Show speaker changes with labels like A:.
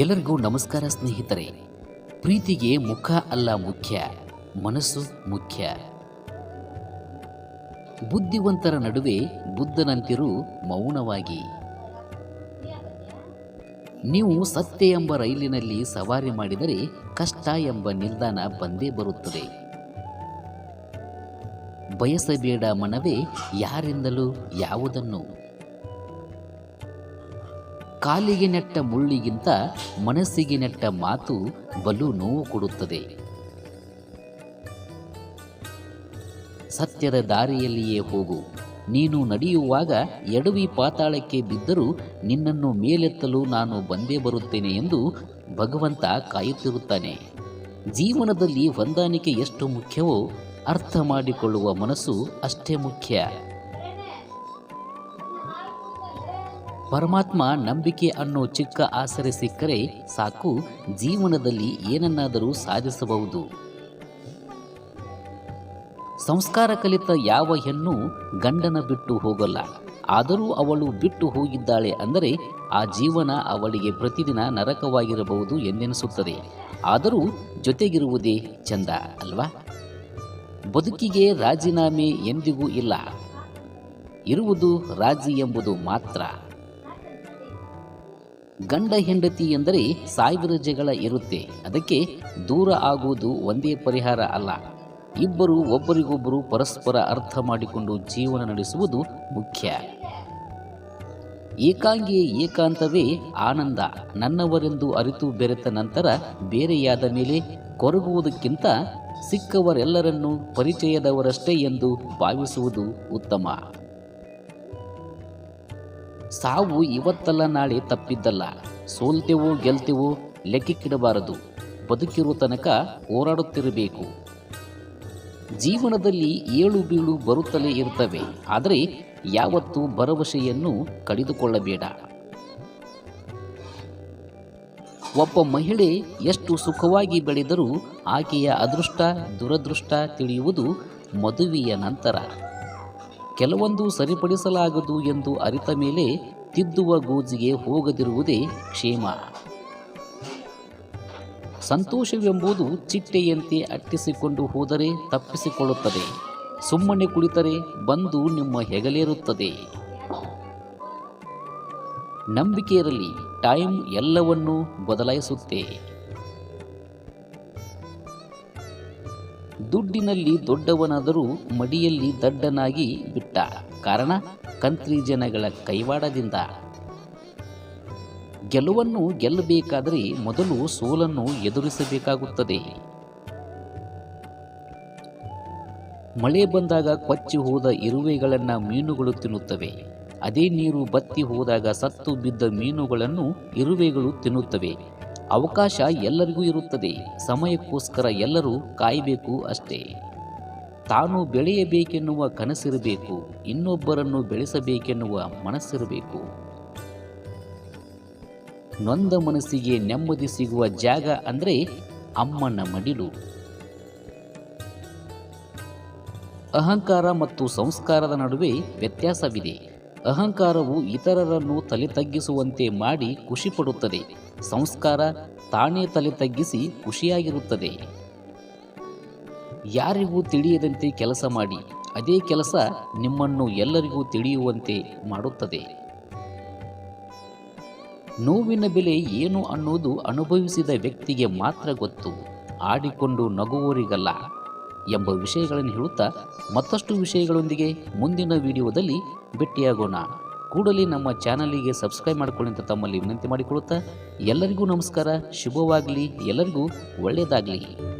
A: ಎಲ್ಲರಿಗೂ ನಮಸ್ಕಾರ ಸ್ನೇಹಿತರೆ. ಪ್ರೀತಿಗೆ ಮುಖ ಅಲ್ಲ ಮುಖ್ಯ, ಮನಸ್ಸು ಮುಖ್ಯ. ಬುದ್ಧಿವಂತರ ನಡುವೆ ಬುದ್ಧನಂತಿರು ಮೌನವಾಗಿ. ನೀವು ಸತ್ಯ ಎಂಬ ರೈಲಿನಲ್ಲಿ ಸವಾರಿ ಮಾಡಿದರೆ ಕಷ್ಟ ಎಂಬ ನಿಲ್ದಾಣ ಬಂದೇ ಬರುತ್ತದೆ. ಬಯಸಬೇಡ ಮನವೇ ಯಾರಿಂದಲೂ ಯಾವುದನ್ನು. ಕಾಲಿಗೆ ನೆಟ್ಟ ಮುಳ್ಳಿಗಿಂತ ಮನಸ್ಸಿಗೆ ನೆಟ್ಟ ಮಾತು ಬಲು ನೋವು ಕೊಡುತ್ತದೆ. ಸತ್ಯದ ದಾರಿಯಲ್ಲಿಯೇ ಹೋಗು. ನೀನು ನಡೆಯುವಾಗ ಎಡವಿ ಪಾತಾಳಕ್ಕೆ ಬಿದ್ದರೂ ನಿನ್ನನ್ನು ಮೇಲೆತ್ತಲು ನಾನು ಬಂದೇ ಬರುತ್ತೇನೆ ಎಂದು ಭಗವಂತ ಕಾಯುತ್ತಿರುತ್ತಾನೆ. ಜೀವನದಲ್ಲಿ ಹೊಂದಾಣಿಕೆ ಎಷ್ಟು ಮುಖ್ಯವೋ ಅರ್ಥ ಮಾಡಿಕೊಳ್ಳುವ ಮನಸ್ಸು ಅಷ್ಟೇ ಮುಖ್ಯ. ಪರಮಾತ್ಮ ನಂಬಿಕೆ ಅನ್ನೋ ಚಿಕ್ಕ ಆಸರೆ ಸಿಕ್ಕರೆ ಸಾಕು, ಜೀವನದಲ್ಲಿ ಏನನ್ನಾದರೂ ಸಾಧಿಸಬಹುದು. ಸಂಸ್ಕಾರ ಕಲಿತ ಯಾವ ಹೆಣ್ಣು ಗಂಡನ ಬಿಟ್ಟು ಹೋಗಲ್ಲ. ಆದರೂ ಅವಳು ಬಿಟ್ಟು ಹೋಗಿದ್ದಾಳೆ ಅಂದರೆ ಆ ಜೀವನ ಅವಳಿಗೆ ಪ್ರತಿದಿನ ನರಕವಾಗಿರಬಹುದು ಎಂದೆನಿಸುತ್ತದೆ. ಆದರೂ ಜೊತೆಗಿರುವುದೇ ಚಂದ, ಅಲ್ವಾ? ಬದುಕಿಗೆ ರಾಜೀನಾಮೆ ಎಂದಿಗೂ ಇಲ್ಲ. ಇರುವುದು ರಾಜಿ ಎಂಬುದು ಮಾತ್ರ. ಗಂಡ ಹೆಂಡತಿ ಎಂದರೆ ಸಾವಿರ ಜಗಳ ಇರುತ್ತೆ. ಅದಕ್ಕೆ ದೂರ ಆಗುವುದು ಒಂದೇ ಪರಿಹಾರ ಅಲ್ಲ. ಇಬ್ಬರು ಒಬ್ಬರಿಗೊಬ್ಬರು ಪರಸ್ಪರ ಅರ್ಥ ಮಾಡಿಕೊಂಡು ಜೀವನ ನಡೆಸುವುದು ಮುಖ್ಯ. ಏಕಾಂಗಿ ಏಕಾಂತವೇ ಆನಂದ. ನನ್ನವರೆಂದು ಅರಿತು ಬೆರೆತ ನಂತರ ಬೇರೆಯಾದ ಮೇಲೆ ಕೊರಗುವುದಕ್ಕಿಂತ ಸಿಕ್ಕವರೆಲ್ಲರನ್ನೂ ಪರಿಚಯದವರಷ್ಟೇ ಎಂದು ಭಾವಿಸುವುದು ಉತ್ತಮ. ಸಾವು ಇವತ್ತಲ್ಲ, ನಾಳೆ ತಪ್ಪಿದ್ದಲ್ಲ. ಸೋಲ್ತೆವೋ, ಗೆಲ್ತೆವೋ, ಲೆಕ್ಕಕ್ಕಿಡಬಾರದು. ಬದುಕಿರುವ ತನಕ ಹೋರಾಡುತ್ತಿರಬೇಕು. ಜೀವನದಲ್ಲಿ ಏಳು ಬೀಳು ಬರುತ್ತಲೇ ಇರ್ತವೆ. ಆದರೆ ಯಾವತ್ತೂ ಭರವಸೆಯನ್ನು ಕಡಿದುಕೊಳ್ಳಬೇಡ ಒಬ್ಬ ಮಹಿಳೆ ಎಷ್ಟು ಸುಖವಾಗಿ ಬೆಳೆದರೂ ಆಕೆಯ ಅದೃಷ್ಟ, ದುರದೃಷ್ಟ ತಿಳಿಯುವುದು ಮದುವೆಯ ನಂತರ. ಕೆಲವೊಂದು ಸರಿಪಡಿಸಲಾಗದು ಎಂದು ಅರಿತ ಮೇಲೆ ತಿದ್ದುವ ಗೋಜಿಗೆ ಹೋಗದಿರುವುದೇ ಕ್ಷೇಮ. ಸಂತೋಷವೆಂಬುದು ಚಿಟ್ಟೆಯಂತೆ ಅಟ್ಟಿಸಿಕೊಂಡು ಹೋದರೆ ತಪ್ಪಿಸಿಕೊಳ್ಳುತ್ತದೆ. ಸುಮ್ಮನೆ ಕುಳಿತರೆ ಬಂದು ನಿಮ್ಮ ಹೆಗಲೇರುತ್ತದೆ. ನಂಬಿಕೆ ಇರಲಿ ಟೈಮ್ ಎಲ್ಲವನ್ನೂ ಬದಲಾಯಿಸುತ್ತೆ. ದುಡ್ಡಿನಲ್ಲಿ ದೊಡ್ಡವನಾದರೂ ಮಡಿಯಲ್ಲಿ ದಡ್ಡನಾಗಿ ಬಿಟ್ಟ. ಕಾರಣ, ಕಂತ್ರಿ ಜನಗಳ ಕೈವಾಡದಿಂದ. ಗೆಲುವನ್ನು ಗೆಲ್ಲಬೇಕಾದರೆ ಮೊದಲು ಸೋಲನ್ನು ಎದುರಿಸಬೇಕಾಗುತ್ತದೆ. ಮಳೆ ಬಂದಾಗ ಕೊಚ್ಚಿ ಹೋದ ಇರುವೆಗಳನ್ನು ಮೀನುಗಳು ತಿನ್ನುತ್ತವೆ. ಅದೇ ನೀರು ಬತ್ತಿ ಹೋದಾಗ ಸತ್ತು ಬಿದ್ದ ಮೀನುಗಳನ್ನು ಇರುವೆಗಳು ತಿನ್ನುತ್ತವೆ. ಅವಕಾಶ ಎಲ್ಲರಿಗೂ ಇರುತ್ತದೆ. ಸಮಯಕ್ಕೋಸ್ಕರ ಎಲ್ಲರೂ ಕಾಯಬೇಕು ಅಷ್ಟೇ. ತಾನು ಬೆಳೆಯಬೇಕೆನ್ನುವ ಕನಸಿರಬೇಕು, ಇನ್ನೊಬ್ಬರನ್ನು ಬೆಳೆಸಬೇಕೆನ್ನುವ ಮನಸ್ಸಿರಬೇಕು. ನೊಂದ ಮನಸ್ಸಿಗೆ ನೆಮ್ಮದಿ ಸಿಗುವ ಜಾಗ ಅಂದರೆ ಅಮ್ಮನ ಮಡಿಲು. ಅಹಂಕಾರ ಮತ್ತು ಸಂಸ್ಕಾರದ ನಡುವೆ ವ್ಯತ್ಯಾಸವಿದೆ. ಅಹಂಕಾರವು ಇತರರನ್ನು ತಲೆ ತಗ್ಗಿಸುವಂತೆ ಮಾಡಿ ಖುಷಿಪಡುತ್ತದೆ ಸಂಸ್ಕಾರ ತಾನೇ ತಲೆ ತಗ್ಗಿಸಿ ಖುಷಿಯಾಗಿರುತ್ತದೆ. ಯಾರಿಗೂ ತಿಳಿಯದಂತೆ ಕೆಲಸ ಮಾಡಿ, ಅದೇ ಕೆಲಸ ನಿಮ್ಮನ್ನು ಎಲ್ಲರಿಗೂ ತಿಳಿಯುವಂತೆ ಮಾಡುತ್ತದೆ. ನೋವಿನ ಬೆಲೆ ಏನು ಅನ್ನೋದು ಅನುಭವಿಸಿದ ವ್ಯಕ್ತಿಗೆ ಮಾತ್ರ ಗೊತ್ತು, ಆಡಿಕೊಂಡು ನಗುವವರಿಗಲ್ಲ ಎಂಬ ವಿಷಯಗಳನ್ನು ಹೇಳುತ್ತಾ ಮತ್ತಷ್ಟು ವಿಷಯಗಳೊಂದಿಗೆ ಮುಂದಿನ ವಿಡಿಯೋದಲ್ಲಿ ಭೇಟಿಯಾಗೋಣ. ಕೂಡಲೇ ನಮ್ಮ ಚಾನಲಿಗೆ ಸಬ್ಸ್ಕ್ರೈಬ್ ಮಾಡಿಕೊಳ್ಳಿ ಅಂತ ತಮ್ಮಲ್ಲಿ ವಿನಂತಿ ಮಾಡಿಕೊಳ್ಳುತ್ತಾ ಎಲ್ಲರಿಗೂ ನಮಸ್ಕಾರ. ಶುಭವಾಗಲಿ. ಎಲ್ಲರಿಗೂ ಒಳ್ಳೆಯದಾಗಲಿ.